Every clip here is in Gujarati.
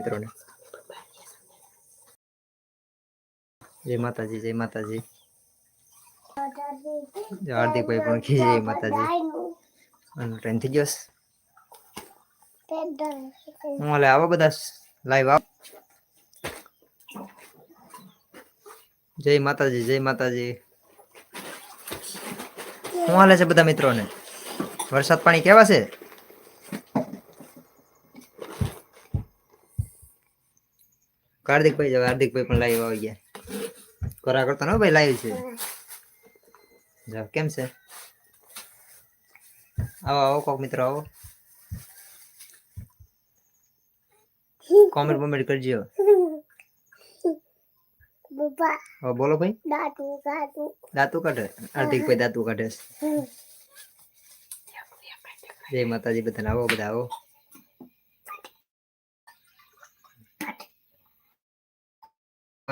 મિત્રોને. જય માતાજી જય માતાજી. હાર્દિક ભાઈ પણ કે જય માતાજી. અને ટ્રેન થઈ ગયો હું હાલે આવો બધા લાઈવ આવો. જય માતાજી જય માતાજી. શું હાલે છે બધા મિત્રોને? વરસાદ પાણી કેવા છે? કાર્તિકભાઈ જો હાર્દિકભાઈ પણ લાઈવ આવી ગયા. કરા કરતા ન ભાઈ લાઈવ છે? જાવ કેમ છે? આવો આવો કોક મિત્રો આવો. કોમેન્ટ કોમેન્ટ કરજો. હવે બોલો ભાઈ. દાંતું કાઢે? હાર્દિકભાઈ દાંતું કાઢે જય માતાજી બધાને. આવો બધા આવો.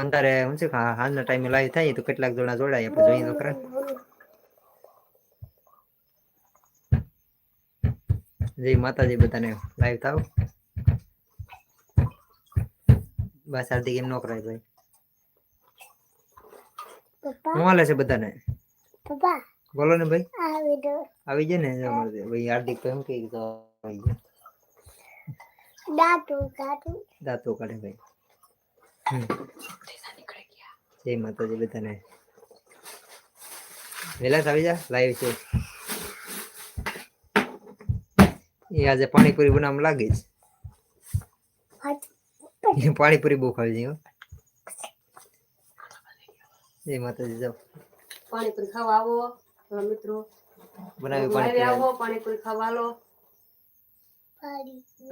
અંધારે શું છે હાલના ટાઈમે લાઈવ થાય તો કેટલાક જણા જોડાય આપણે જોઈએ તો ખરા. જય માતાજી બધાને લાઈવ થાવ. બસ હાર્દિક એમ નો કરાય ભાઈ. શું હાલે છે બધાને? બોલો ને ભાઈ. આવી જાય ને? ભાઈ હાર્દિક ભાઈ તો એમ કે દાંતો કાઢે ભાઈ. હમ. જય માતાજી બધાને. વેલા જ આવી જા લાઈવ છે. એ આજે પાણીપુરી બનાવવા લાગી છે. પાણીપુરી. બહુ ખાવી છે જય માતાજી જાઓ. પાણીપુરી ખાવા આવો મિત્રો. બનાવી પાણીપુરી. આવો પાણીપુરી ખાવા લો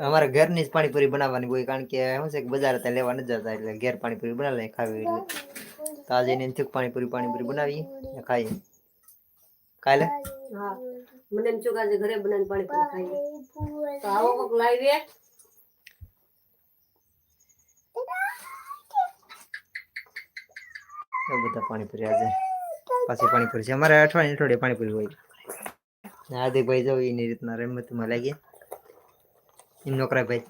અમારા ઘરની જ પાણીપુરી બનાવવાની હોય કારણ કે શું છે કે બજાર ત્યાં લેવા નથી જતા એટલે ઘેર પાણીપુરી બનાવી ખાવી એટલે. તો આજે પાણી થયું પાણીપુરી પાણીપુરી બનાવી ને ખાઈએ. કાલે હા. મને એમ ચોકા છે ઘરે બનાવીને પાણીપુરી ખાઈએ. તો આવો કોક લાવીએ. બધા પાણીપુરી આજે. પાછી પાણીપુરી છે. અમારે અઠવાડિયે અઠવાડિયે પાણીપુરી હોય. ને હાર્દિકભાઈ જો એની રીતના રમતમાં લાગીએ. એમ નોકરા ભાઈ.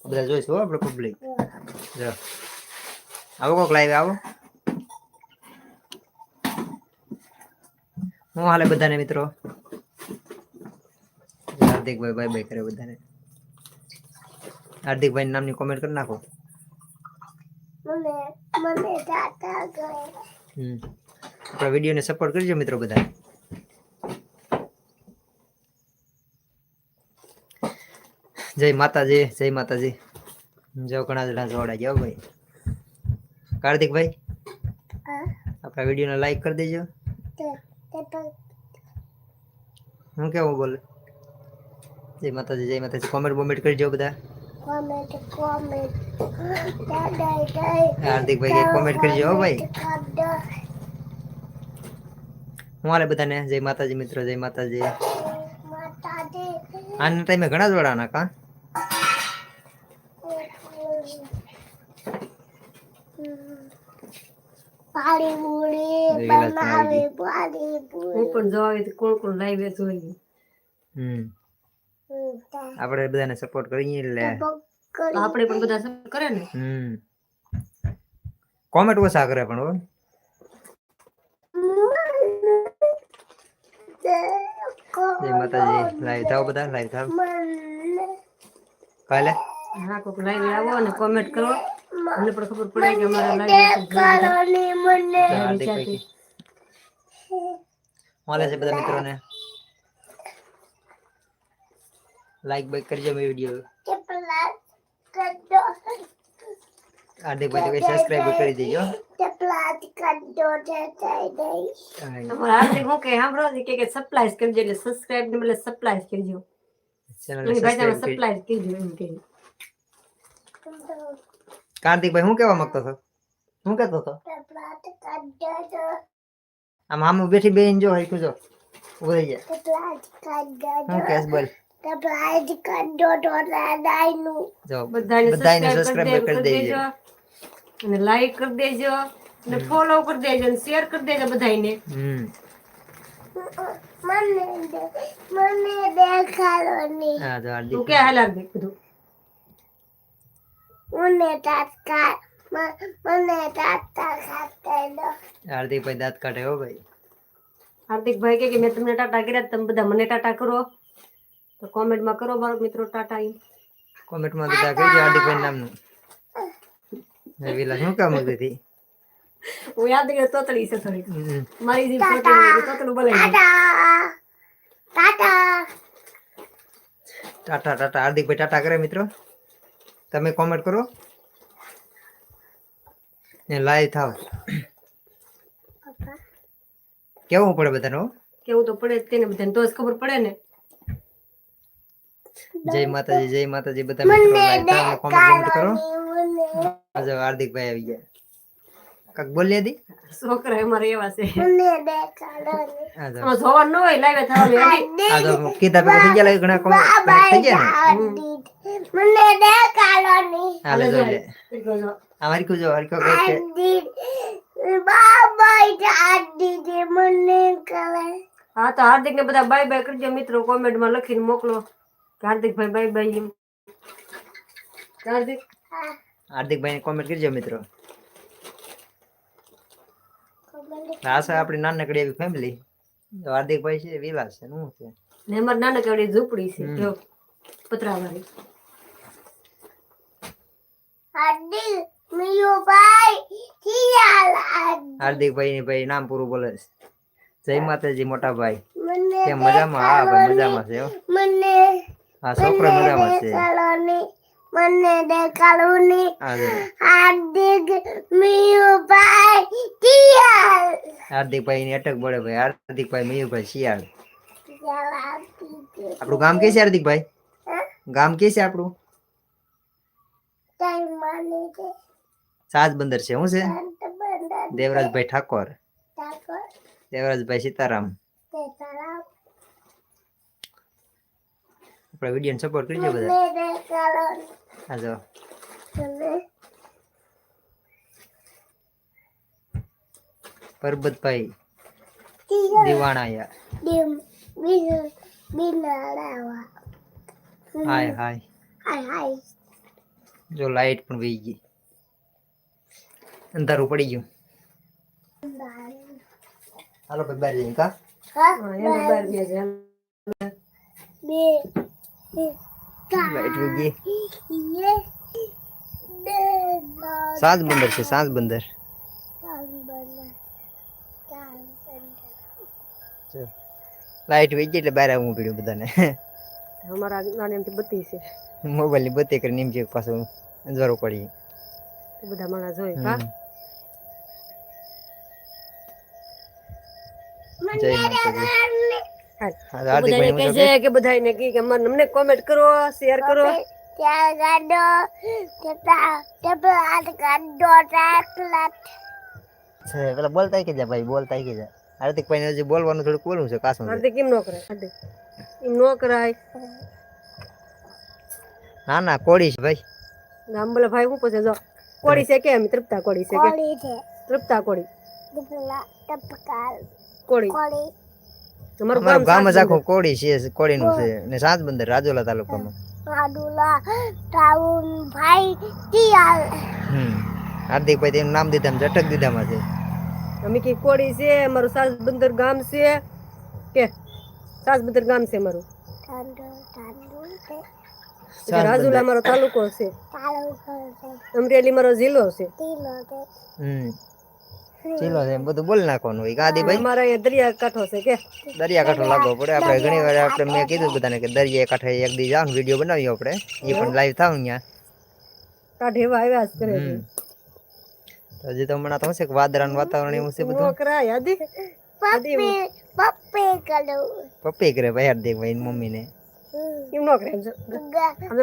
બધા જોઈશું હો આપણે પબ્લિક જો. આવો કોક લાઈવ આવો. હું હાલે બધાને મિત્રો? હાર્દિકભાઈ બાય બાય કરે બધાને. હાર્દિકભાઈ નામની કોમેન્ટ કરી નાખો. આપણા વિડીયોને સપોર્ટ કરજો મિત્રો બધા જય માતાજી જય માતાજી. જો ઘણા જણા જોડા ગયો ભાઈ. કાર્તિકભાઈ આપણા વિડીયોને લાઈક કરી દેજો. હું કેવું બોલે? જય માતાજી જય માતાજી. કોમેન્ટ બોમેન્ટ કરજો બધા. કોમેન્ટ કોમેન્ટ હાર્દિકભાઈ કોમેન્ટ કરજો હો ભાઈ. હું હાલે બધાને? જય માતાજી મિત્રો જય માતાજી. માતાજી. આના ટાઈમે ઘણા જોડાના કા પાણી પૂરી એ વાત તો બનાવે આવી પાણી હું પણ જો આવે તો કોણ કોણ લાઈવે જોઈ હમ. આપણે બધાને સપોર્ટ કરીએ એટલે. આપણે પણ બધા સપોર્ટ કરે ને? હમ. કોમેન્ટ ઓછા કરે પણ હો. જય માતાજી. લાઈવ થાવ બધા લાઈવ થાવ. કાલે? હા કોક લાઈવે આવો અને કોમેન્ટ કરો. મને પણ ખબર પડે કે અમારા લાઈવ મળે છે બધા મિત્રોને લાઈક બાઈક કરજો મેં વીડિયો ચપલા કડો હાર્દિકભાઈ તો કઈ સબસ્ક્રાઇબ કરી દેજો ચપલા કડો તે થઈ ગઈ તમારા હાર્દિક હું કે સાંભળો છે કે કે સપ્લાઈઝ કરજો એટલે સબસ્ક્રાઇબ ને બદલે સપ્લાઈઝ કરજો ચેનલ એની ભાઈ તમે સબસ્ક્રાઇબ સપ્લાઈઝ કરજો એમ કે કાર્તિકભાઈ હું કેવા માંગતો હતો હું કહેતો હતો ચપલા કડો આમ આમ બેઠી બેન જો હરખું જો. ઊભો જાય હું કેસ બોલ. બધાને બધાને સબસ્ક્રાઇબ કરી દેજો અને લાઈક કરી દેજો અને ફોલો કરી દેજો અને શેર કરી દેજો બધાને હમ. મને મને દેખાડો ની હા જો તું હાર્દિક કે હાલ હાર્દિક બધું? તાત્કાલ મને તાત્કાલ ખાતે દો હાર્દિકભાઈ દાંત કાઢે હો ભાઈ. હાર્દિકભાઈ કહે કે મેં તમને ટાટા કર્યા તમે બધા મને ટાટા કરો. તો કોમેન્ટમાં કરો મારો મિત્રો ટાટા ઈ. કોમેન્ટમાં બધા કરજો હાર્દિકભાઈ નામનું. એ વિલા શું કામ હતી હું યાદ કરી તોતડી છે થોડીક. હમ. મારી જીભ તોતડી હોય, તોતડું બોલાઈ જાય. ટાટા. ટાટા. ટાટા ટાટા. હાર્દિકભાઈ ટાટા કરે મિત્રો. તમે કોમેન્ટ કરો. ને લાઈ થાવ કેવું પડે બધાનો હો? કેવું તો પડે જ તેને બધાને તો જ ખબર પડે ને. જય માતાજી જય માતાજી બધા મિત્રો કોમેન્ટ કરો. આજે હાર્દિકભાઈ આવી ગયા. કાક બોલી હતી છોકરા અમારે એવા છે. મને દેખાડો આ જો આમાં ન હોય લાગે થવાનું આ તો કીધા પછી થઈ ગયા ઘણા કોમેન્ટ થઈ ગયા ને? મને દેખાડો ની. હાલે જો લે. ઈ કહો છો. આ હરખું જો હરખું કહે છે દીદી બાબા દીદી મને કરે હા તો હાર્દિક ને બધા બાય બાય કરજો. મિત્રો કોમેન્ટમાં લખીને મોકલો. હાર્દિક હાર્દિકભાઈ બાય બાય હાર્દિક? હાર્દિક હાર્દિકભાઈ ને કોમેન્ટ કરજો મિત્રો. આ છે આપણી નાનકડી એવી ફેમિલી હાર્દિકભાઈ છે વિલાસ છે શું છે. ને અમારે નાનકડી ઝૂંપડી છે જો પતરાવાળી. હાર્દિક મિયો ભાઈ કિયાલ હાર્દિકભાઈ ની ભાઈ નામ પૂરું બોલે છે. જય માતાજી મોટા ભાઈ. કેમ મજામાં? હા ભાઈ મજામાં છે હો. મને હા છોકરો મજામાં છે. મને દેખાડો ની. હાર્દિક મિયો ભાઈ કિયાલ હાર્દિકભાઈ ની અટક બોલે ભાઈ. હાર્દિકભાઈ મયુરભાઈ શિયાળ. કિયાલ દીદી આપણું ગામ કે છે હાર્દિકભાઈ ગામ કે છે આપણું? સાત બંદર છે. શું છે. દેવરાજભાઈ ઠાકોર. દેવરાજભાઈ સીતારામ. આપણા વીડિયો સપોર્ટ કરજો બધા. હા જો. પરબતભાઈ દિવાણાયા. હાય હાય. હાય હાય. જો લાઈટ પણ વહી ગઈ. અંધારું પડી ગયું. હાલો ભાઈ બાર જઈને કા? હા હા, ગયા છે બે. લાઈટ વહી ગઈ યે બે ના સાત બંદર છે સાત બંદર જો. લાઈટ વહી ગઈ એટલે બહાર આવવું પડ્યું બધાને અમારા નાની એમથી બત્તી છે મોબાઈલની બત્તી કરીને એમ છે પાછું અંધારું પડી તો બધા માણસ હોય હમ. હા જય માતાજી હાલ. હા, તો હાર્દિકભાઈ કહે છે કે બધાને કહે કે અમને કોમેન્ટ કરો શેર કરો. ત્યાં ગાડો ગાડો છે પેલા બોલતા કે જા ભાઈ બોલતા કે જા હાર્દિકભાઈ ને હજી બોલવાનું થોડુંક બોલવું છે કાસું હાર્દિક એમ ન કરાય હાર્દિક. એમ ન કરાય. ના ના કોળી છે ભાઈ. ગામબલા ભાઈ હું પૂછે જો કોડી છે કેમ તૃપ્તા કોડી છે કે? કોળી છે. તૃપ્તા કોડી કોડી તમારું ગામ ગામ જ સાત આખું કોળી છે કોળીનું છે. ને સાત બંદર રાજોલા તાલુકામાં. રાજોલા ટાઉન ભાઈ કિયાલ હમ હાર્દિકભાઈ તેનું નામ દીધા જટક દીધામાં છે. અમે કે કોળી છે અમારું સાસબંદર ગામ છે. કે સાસબંદર ગામ છે અમારું? રાજુલા અમારો તાલુકો છે. અમરેલી મારો જિલ્લો છે. છે. હમ. ચીલો છે બધું બોલી નાખવાનું હોય. ગાદીભાઈ અમારા અહીંયા દરિયા કાંઠો છે કે. દરિયા કાંઠો લાગવો પડે. આપણે ઘણી વાર આપણે મેં કીધું બધાને કે દરિયા કાંઠે એક દી જાવ વીડિયો બનાવીએ આપણે. એ પણ લાઈવ થાવ અહીંયા. કાંઠે એવા આવ્યા જ કરે તો હજી તો હમણાં તો શું છે કે વાદળાનું વાતાવરણ એવું છે બધું? કરાય આદી પપ્પી પપ્પી કરું. પપ્પી કરે ભાઈ હાર્દિકભાઈ ભાઈ મમ્મીને. એમ ન કરાય જો.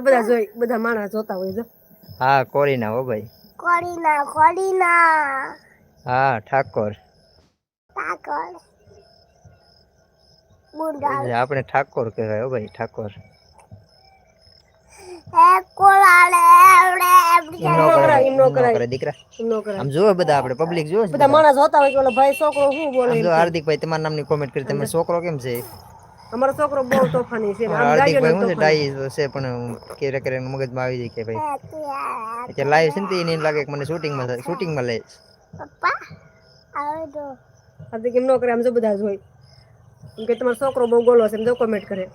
બધા જોઈ બધા માણસ જોતા હોય જો. હા કોરીના હો ભાઈ. કોરીના કોળીના હા ઠાકોર. એટલે આપણે ઠાકોર કહેવાય હો ભાઈ ઠાકોર. કરે છોકરો શું બોલે આમ જો હાર્દિકભાઈ તમારા નામની કોમેન્ટ કરી તમે છોકરો કેમ છે? અમારો છોકરો બહુ તોફાની છે શું છે ડાઈ છે પણ ક્યારે ક્યારે મગજમાં આવી જાય કે ભાઈ. અત્યારે લાઈવ છે ને એને લાગે કે મને શૂટિંગમાં શૂટિંગમાં લે પપ્પા આવો તો હાર્દિક કેમ ન કરે આમ જો બધા જ હોય. એમ કે તમારો છોકરો બહુ ગોલો છે એમ જો કોમેન્ટ કરે.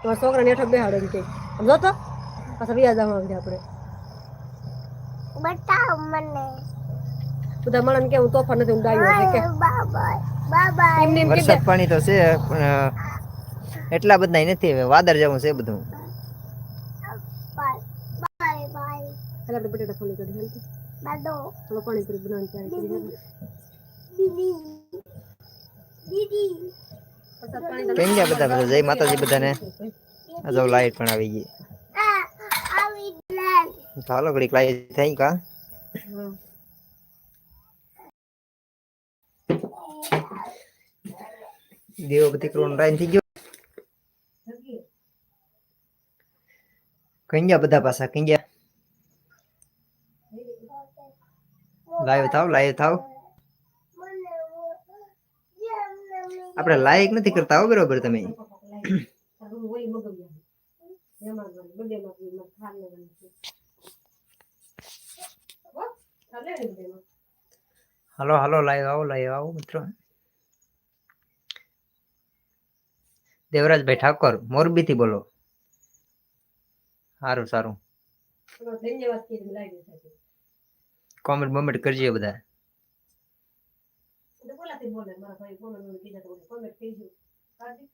તમારા છોકરાને હેઠળ બેહાડે એમ કે. આમ જો તો પાછા વ્યાજ આવવા આપણે. બતાવ મને. બધા માણસ કે હું તોફાન નથી હું ડાયો છે કે. વરસાદ પાણી તો છે પણ એટલા બધા નથી હવે વાદળ જવું છે બધું. Bye bye. બાય બટેટા ફોલી કરી દાદો થોડો પાણીપુરી બનાવવાની તૈયારી કરી કેમ ગયા બધા બધા જય માતાજી બધાને. આ જો લાઈટ પણ આવી ગઈ. હાલો ઘડીક લાઈટ થઈ કા હા. દેવો બધી ક્રોન રાઈન થઈ ગયો. કઈ ગયા બધા પાછા? કઈ ગયા? લાઈવ થાવ લાઈવ થાવ. આપણે લાઈક નથી કરતા હો, બરોબર તમે. હલો. હાલો, લાઈવ આવો લાઈવ આવો, મિત્રો. દેવરાજભાઈ ઠાકોર મોરબી થી બોલો સારું. સારું ધન્યવાદ કોમેન્ટ બોમેન્ટ કરજો બધા તો બોલાતી બોલે મારા ભાઈ બોલે મને કીધા તો મને comment કીધું હાર્દિક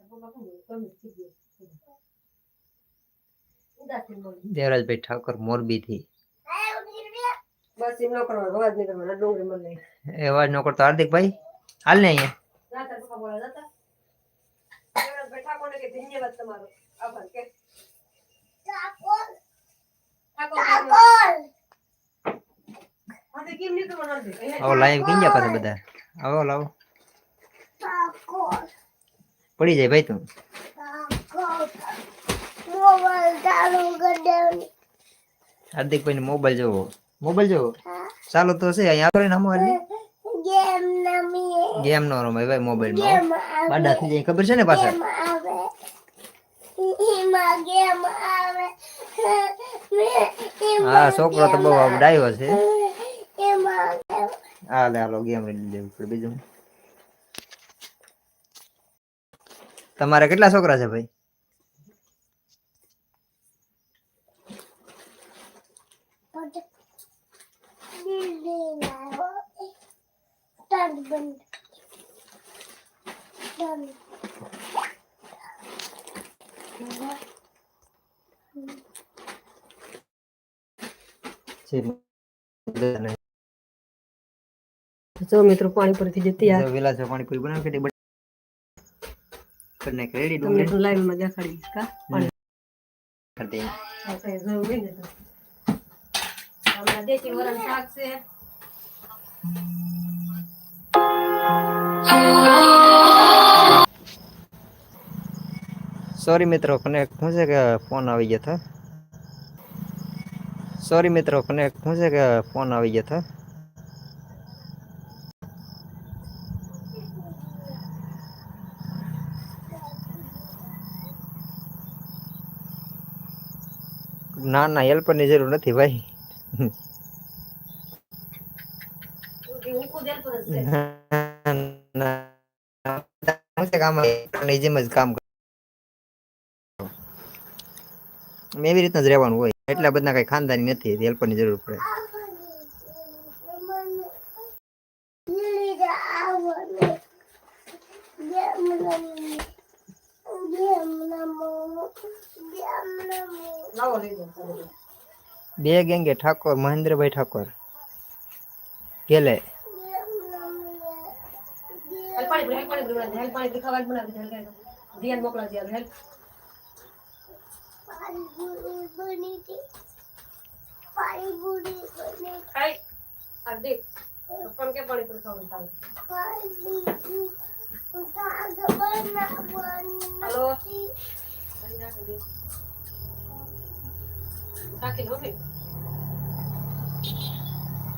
તો પપ્પા કોણ બોલે comment કીધું ઉદાસ થઈને બોલે દેવરાજભાઈ ઠાકોર મોરબી થી બસ એમ ન કરવાનો અવાજ નહીં કરવાનો ડુંગળી મને લઈ એ અવાજ ન કરતો હાર્દિકભાઈ હાલ ને અહીંયા જાતા પપ્પા બોલે જાતા દેવરાજ બેઠા કોને કે ધન્યવાદ તમારો આભાર કે ઠાકોર ઠાકોર આવો લાઈવ કઈ ગયા પાછા બધા. આવો લાવો પડી જાય ભાઈ તું. હાર્દિક ને મોબાઈલ જોવો. મોબાઈલ જોવો? ચાલો તો છે, અહીંયા આપણે નામો હાલ. ગેમ નો રમાય ભાઈ મોબાઈલમાં બાડા થઈ જાય, ખબર છે ને પાછા? હા, છોકરો તો બહુ ડાયો છે. હા લે હાલો ગેમ રમી લેવું પડે બીજું તમારે કેટલા છોકરા છે ભાઈ જો મિત્રો પાણીપુરી થઈ જતી આ વેલા છે પાણીપુરી બનાવ કે કરી નાખ રેડી તમને ડુંગળી. તો લાઈવમાં દેખાડી કા? પાણી. ખાતી. આપણે જો હોય ને તો. હમણાં દેશી વરણ શાક છે. સોરી મિત્રો કનેક્ટ શું છે કે ફોન આવી ગયો હતો સોરી મિત્રો કનેક્ટ શું છે કે ફોન આવી ગયો હતો ના ના હેલ્પરની જરૂર નથી ભાઈ. એવી રીતના જ રહેવાનું હોય. એટલા બધા કઈ ખાનદાની નથી હેલ્પરની જરૂર પડે લીધા આવને ગેમ નમી ગેમ નમો ગેમ નમો લાવો લઈ જાઓ બે ગેંગે ઠાકોર મહેન્દ્રભાઈ ઠાકોર. ગેલે. ગેમ નમી હેલ.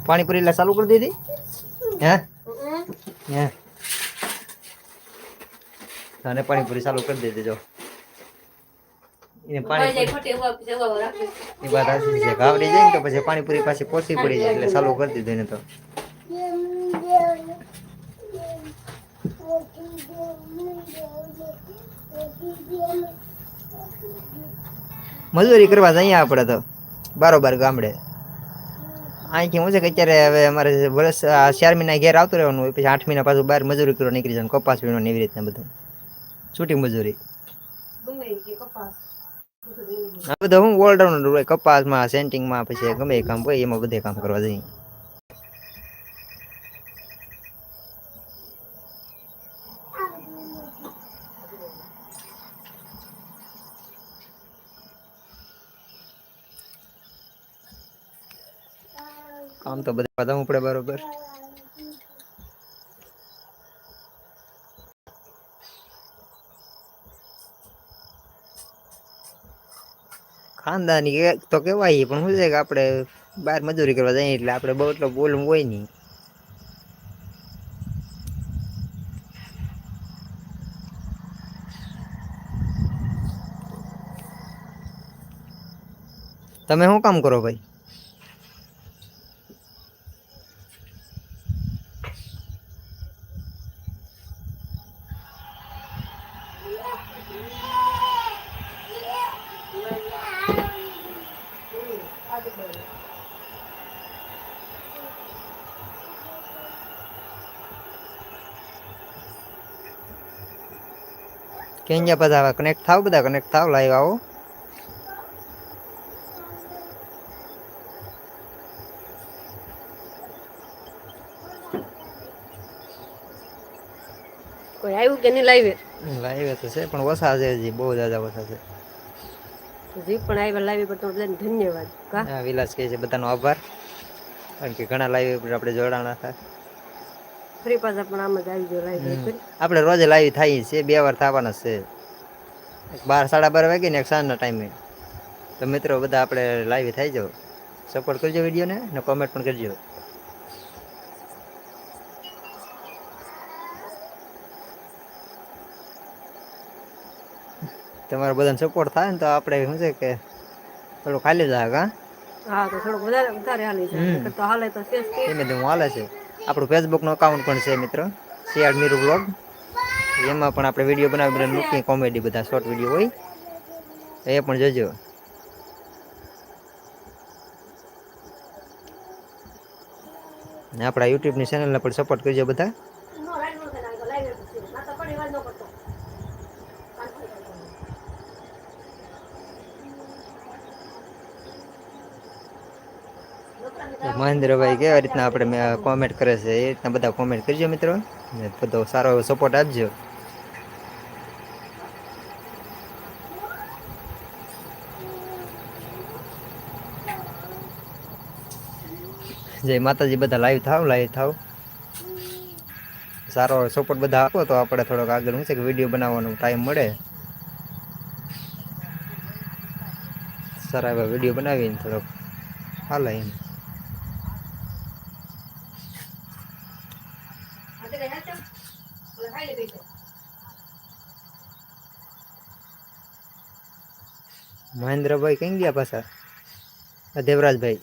પાણીપુરી લો એટલે ચાલુ કરી દીધી? હે? હે? અને પાણીપુરી ચાલુ કરી દીધી જો. એને પાણીપુરી એ વાત સાચી છે. ગાવડી જાય ને તો પછી પાણીપુરી પાછી પોસી પડી જાય એટલે ચાલુ કરી દીધું એને તો. મજૂરી કરવા જઈએ આપણે તો, બારોબાર ગામડે. અહીંથી હું છે કે અત્યારે હવે અમારે વર્ષ ચાર મહિના ઘેર આવતું રહેવાનું હોય, પછી આઠ મહિના પાછું બહાર મજૂરી કરવા નીકળી જવાનું, કપાસ વીણો ને એવી રીતના બધું. છૂટી મજૂરી. આ બધા હું ઓલરાઉન્ડર હોય, કપાસમાં, સેન્ટિંગમાં, પછી ગમે એ કામ હોય, એમાં બધે કામ કરવા જઈએ. કામ તો બધા બતાવવું પડે બરોબર. ખાનદાની તો કહેવાય પણ શું છે કે આપણે બહાર મજૂરી કરવા જઈએ એટલે આપણે બહુ એટલો બોલવું હોય નહીં. તમે શું કામ કરો ભાઈ? ક્યાં બધા કનેક્ટ થાવ બધા કનેક્ટ થાવ લાઈવ આવો. કોઈ આવ્યું કે નહીં લાઈવે લાઈવે તો છે પણ ઓછા છે હજી બહુ જ્યાદા ઓછા છે. હજી પણ આવ્યા લાવી પર બધાને ધન્યવાદ કા હા વિલાસ કહે છે બધાનો આભાર. કારણ કે ઘણા લાઈવ આપણે જોડાણા હતા. ફરી પાછા પણ આમ જ આવી ગયો લાવી આપણે રોજે લાઈવ થાય છે બે વાર થવાના છે. એક બાર સાડા બાર વાગે ને એક સાંજના ટાઈમે. તો મિત્રો બધા આપણે લાઈવ થઈ જાઓ. સપોર્ટ કરજો વિડીયોને ને કોમેન્ટ પણ કરજો. તમારો બધાને સપોર્ટ થાય ને તો આપણે શું છે કે થોડું ખાલી જાય કા હા તો થોડુંક વધારે વધારે હાલી હમ. જાય તો હાલે તો શેષ કે ધીમે ધીમે હાલે છે. આપણું ફેસબુકનું અકાઉન્ટ પણ છે મિત્ર, શિયાળ મીરુ બ્લોગ એમાં પણ આપણે વીડિયો બનાવી બધા મૂકીએ કોમેડી બધા શોર્ટ વીડિયો હોય. એ પણ જોજો. આપણા યુટ્યુબની ચેનલને પણ સપોર્ટ કરજો બધા. મહેન્દ્રભાઈ કેવા રીતના આપણે કોમેન્ટ કરે છે, એ રીતના બધા કોમેન્ટ કરજો મિત્રો. ને બધો સારો એવો સપોર્ટ આપજો. જય માતાજી, બધા લાઈવ થાવ લાઈવ થાવ. સારો સપોર્ટ બધા આપો તો આપણે થોડોક આગળ શું છે કે વીડિયો બનાવવાનો ટાઈમ મળે. સારા એવા વીડિયો બનાવીને થોડોક હાલે એમ. મહેન્દ્રભાઈ કઈ ગયા પાછા? દેવરાજભાઈ.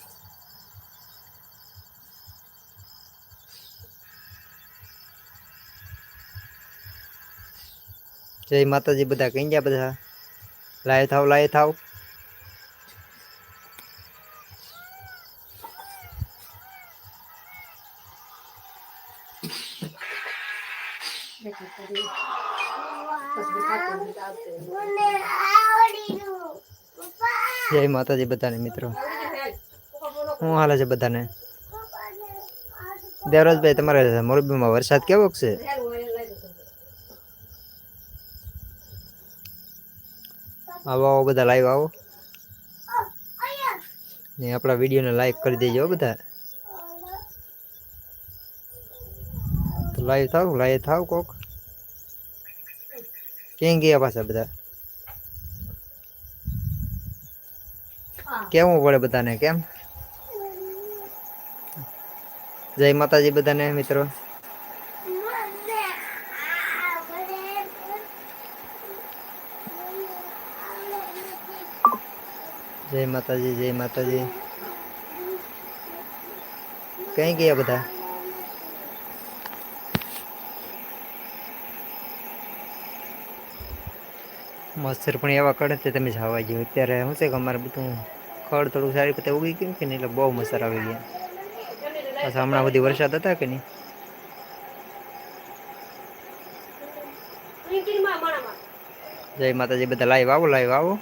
જય માતાજી, બધા કઈ ગયા બધા લાય થાવ લાય થાવ મને આવડી ગયું પપ્પા જય માતાજી બધાને મિત્રો. શું હાલે છે બધાને? પપ્પાને આવડી દેવરાજભાઈ, તમારે મોરબીમાં વરસાદ કેવો છે? આવો આવો બધા લાઈવ આવો. અહીંયા ને આપણા વિડીયોને લાઈક કરી દેજો હો બધા. તો લાઈવ થાવ લાઈવ થાવ કોક. ક્યાં ગયા પાછા બધા? કેવું પડે બધાને, કેમ? જય માતાજી બધાને, મિત્રો. જય માતાજી જય માતાજી. કઈ ગયા બધા? મચ્છર પણ એવા કરે છે, તમે જવા ગયો. અત્યારે શું છે કે અમારે બધું ખડ થોડું સારી રીતે ઉગી ગયું કે નહીં એટલે બહુ મચ્છર આવી ગયા. પાછા હમણાં બધી વરસાદ હતા કે નહીં? જય માતાજી બધા લાઈવ આવો લાઈવ આવો.